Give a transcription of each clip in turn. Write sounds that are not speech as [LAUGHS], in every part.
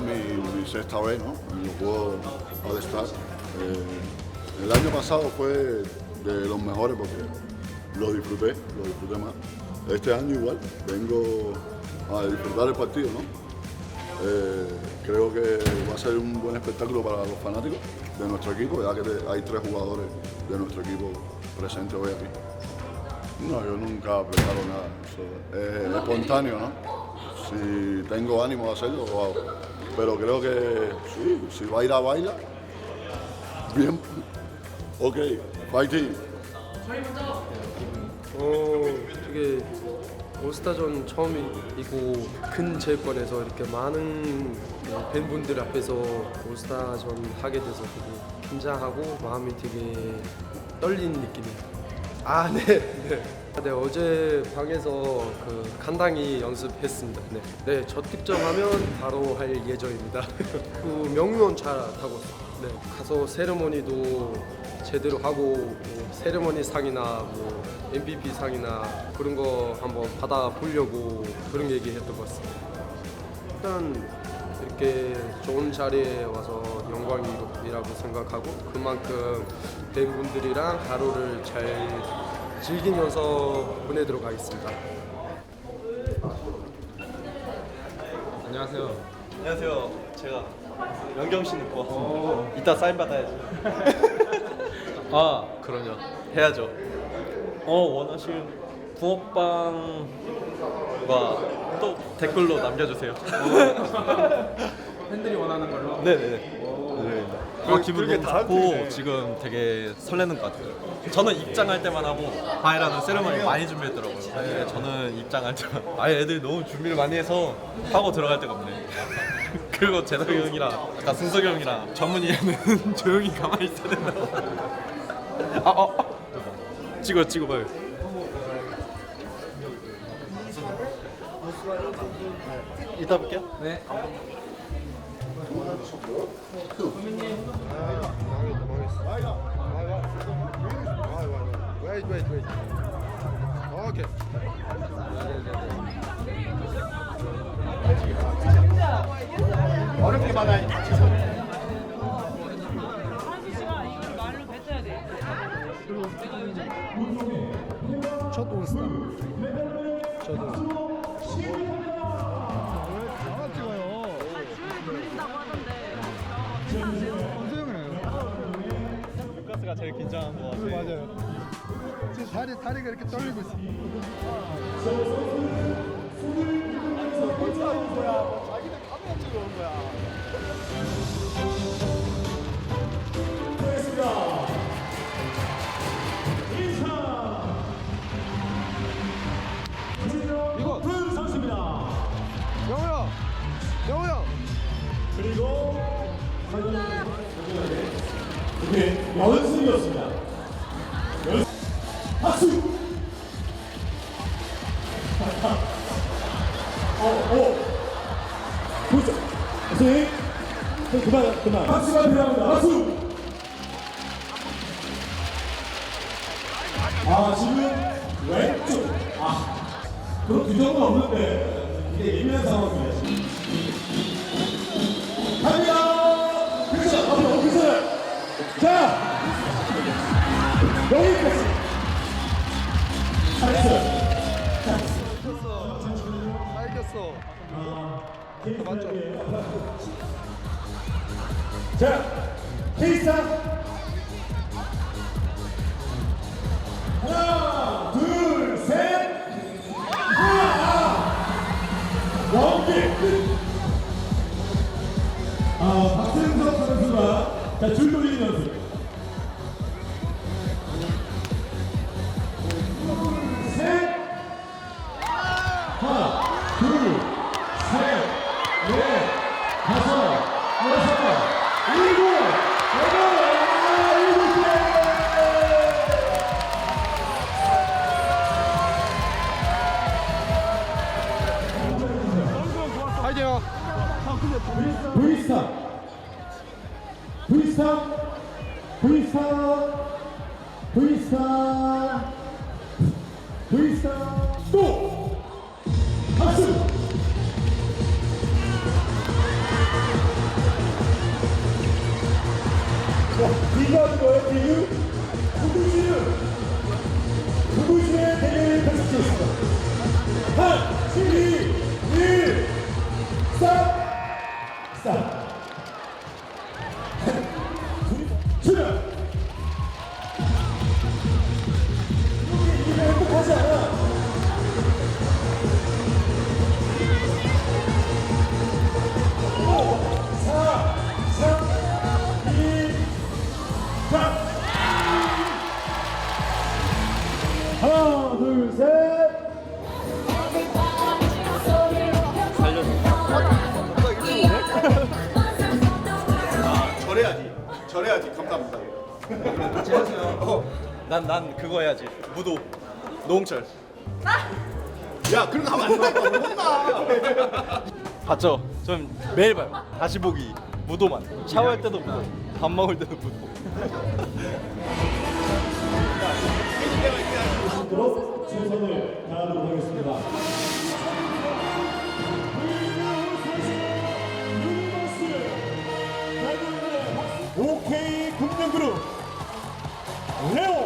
mi, mi sexta vez ¿no? en los Juegos All Star. Eh, el año pasado fue de los mejores porque lo disfruté, lo disfruté más. Este año igual, vengo a disfrutar el partido, ¿no? Eh, creo que va a ser un buen espectáculo para los fanáticos de nuestro equipo, ya que hay tres jugadores de nuestro equipo presentes hoy aquí. No, yo nunca preparo nada, es espontáneo, ¿no? Si tengo ánimo de hacerlo, lo hago. Pero creo que sí, si va a ir a bailar, bien. Ok, fighting. 어, 되게 올스타전 처음이고 큰 체육관에서 이렇게 많은 그 팬분들 앞에서 올스타전 하게 돼서 되게 긴장하고 마음이 되게 떨리는 느낌이에요. 아, 네, 네. 네, 어제 방에서 그 간당히 연습했습니다. 네, 네, 저 득점하면 바로 할 예정입니다. [LAUGHS] 그 명륜 잘 타고 네, 가서 세레모니도 제대로 하고 뭐 세레모니 상이나 뭐 MVP 상이나 그런 거 한번 받아 보려고 그런 얘기 했던 것 같습니다. 일단 이렇게 좋은 자리에 와서 영광이라고 생각하고 그만큼 팬분들이랑 하루를 잘 즐기면서 보내도록 하겠습니다. 안녕하세요. 안녕하세요. 제가 명경 씨 왔습니다. 이따 사인 받아야지. [LAUGHS] 아 그럼요. 해야죠. 어 원하시는 붕어빵 과 또 댓글로 남겨주세요. [LAUGHS] 팬들이 원하는 걸로. 네네네. 아, 기분 그렇게 너무 다 좋고. 지금 되게 설레는 것 같아요. 저는 입장할 때만 하고 바이라는 세레머니 많이 준비했더라고요. 네, 저는 입장할 때만. [LAUGHS] 아예 애들이 너무 준비를 많이 해서 하고 들어갈 데가 없네. [LAUGHS] 그리고 재석이 형이랑 아까 승석이 형이랑 전문이는 조용히 가만히 있어야 된다고. 아, 아, 아. 찍어 찍어봐요. 이따 볼게요. 네. Wait, wait, wait. Okay. 어렵게 받아야 첫 올스타. 저도. 루카스가 긴장한 것 같아요. 맞아요. 지금 다리 다리가 이렇게 떨리고 있어. 이거 아, 지금 왼쪽. 아, 그런 규정은 없는데, 이게 예민한 상황이에요. 갑니다! 괜찮아, 앞으로, 괜찮아요. 자! 여기까지! 잘했어요. 다 이겼어. 맞죠? 자, 케이스 이관과의 대결 구구지는 구구지의 대결이 펼쳐지겠습니다. 한, 2, 난, 난 그거 해야지. 무도. 노홍철. 야, 그런 거 하면 안 된다니까. 혼나. [LAUGHS] 봤죠? 전 매일 봐요. 다시 보기. 무도만. 샤워할 때도 무도. 밥 먹을 때도 무도. 으로 최선을 다하도록 하겠습니다. OK 국민그룹 레오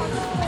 Oh,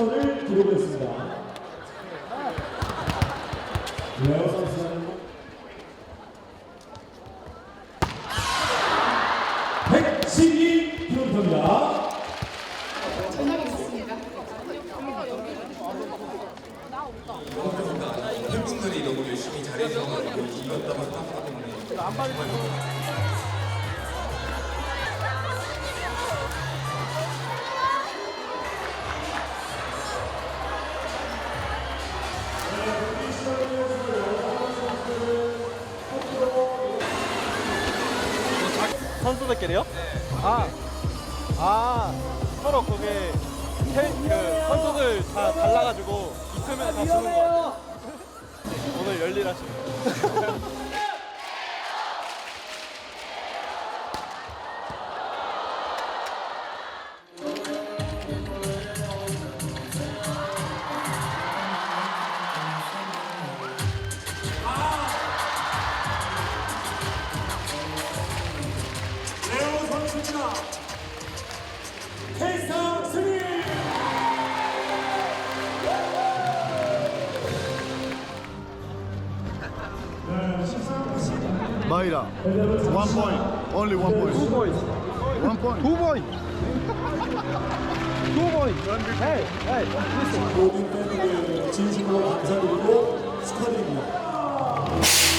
115km를 기록했습니다. 레 선수들끼리요? 아, 아, 서로 거기 해, 그 선수들 다 달라가지고 있으면 다 주는 거 같아요. 오늘 열일하시네. 레 [LAUGHS] Mayra, one point, only one point. Two points. One point. Two points. 모든 팬들에게 진심으로 감사드리고 축하드립니다.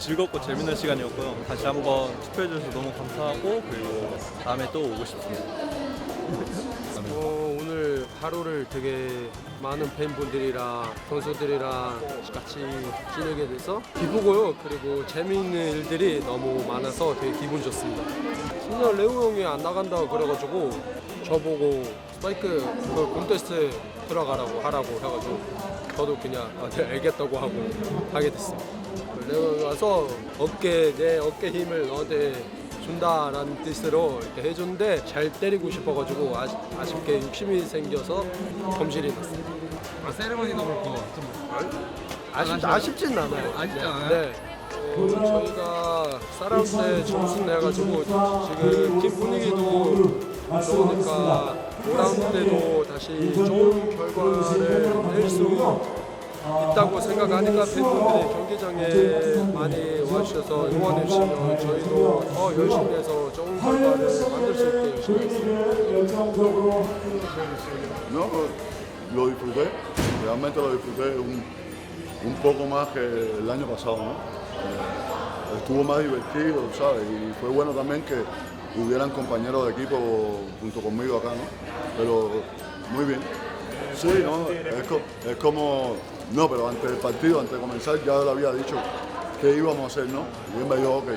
즐겁고 재밌는 시간이었고요. 다시 한번 투표해 주셔서 너무 감사하고, 그리고 다음에 또 오고 싶습니다. 어, 오늘 하루를 되게 많은 팬분들이랑 선수들이랑 같이 지내게 돼서 기쁘고요. 그리고 재미있는 일들이 너무 많아서 되게 기분 좋습니다. 진짜 레오 형이 안 나간다고 그래가지고 저보고 스파이크 그 콘테스트 들어가라고 하라고 해가지고 저도 그냥 아, 네, 알겠다고 하고 하게 됐습니다. 형이 와서 어깨 내 어깨 힘을 너한테 준다라는 뜻으로 이렇게 해줬는데 잘 때리고 싶어가지고 아쉽, 아쉽게 욕심이 생겨서 검실이 났습니다. 아, 세레머니도 그렇고 좀 아쉽, 아쉽진 않아요. 아쉽지 않아요? 네. 어, 저희가 싸라운드 점수 내가지고 지금 팀 분위기도 좋으니까 5라운드 때도 다시 좋은 결과를 낼 수 있다고 생각하니까 팬분들이 경기장에 많이 와주셔서 응원해 주시면 저희도 더 열심히 해서 좋은 결과를 만들 수 있게 열심히 하겠습니다. 열정적으로 No, lo disfruté, realmente lo disfruté un, un poco más que el año pasado, ¿no? Eh, estuvo más divertido, ¿sabes? Y fue bueno también que hubieran compañeros de equipo junto conmigo acá, ¿no? Pero muy bien. Sí, ¿no? Es, co- es como, no, pero antes del partido, antes de comenzar, ya le había dicho qué íbamos a hacer, ¿no? Y él me dijo, ok,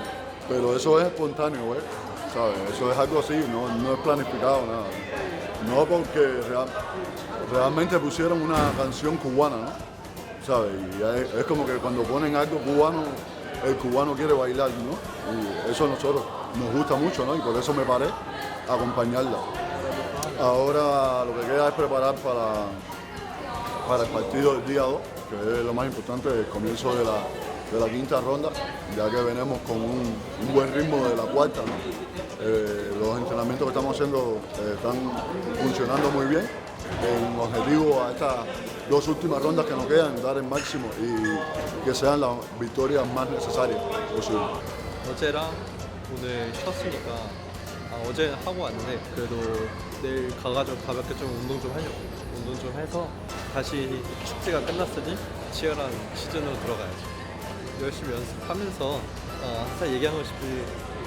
pero eso es espontáneo, ¿ves? ¿Sabes? Eso es algo así, no, no es planificado, nada. No porque real- realmente pusieron una canción cubana, ¿no? ¿Sabes? Y es, como que cuando ponen algo cubano, el cubano quiere bailar, ¿no? Y eso a nosotros nos gusta mucho, ¿no? Y por eso me paré acompañarla. Ahora lo que queda es preparar para, para el partido del día 2, que es lo más importante, el comienzo de la, de la quinta ronda, ya que venimos con un, un buen ritmo de la cuarta. ¿no? Eh, los entrenamientos que estamos haciendo eh, están funcionando muy bien. El objetivo a estas dos últimas rondas que nos quedan, dar el máximo y que sean las victorias más necesarias posibles. 어제랑 오늘 쉬었으니까 아, 어제 하고 왔는데 그래도 내일 가가지고 가볍게 좀 운동 좀 하려고 운동 좀 해서 다시 축제가 끝났으니 치열한 시즌으로 들어가야죠. 열심히 연습하면서 어, 항상 얘기한 것이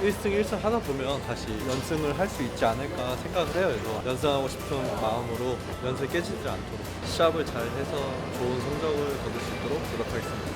1승 1승 하다 보면 다시 연승을 할 수 있지 않을까 생각을 해요. 그래서 연승하고 싶은 마음으로 연승이 깨지지 않도록 시합을 잘 해서 좋은 성적을 거둘 수 있도록 노력하겠습니다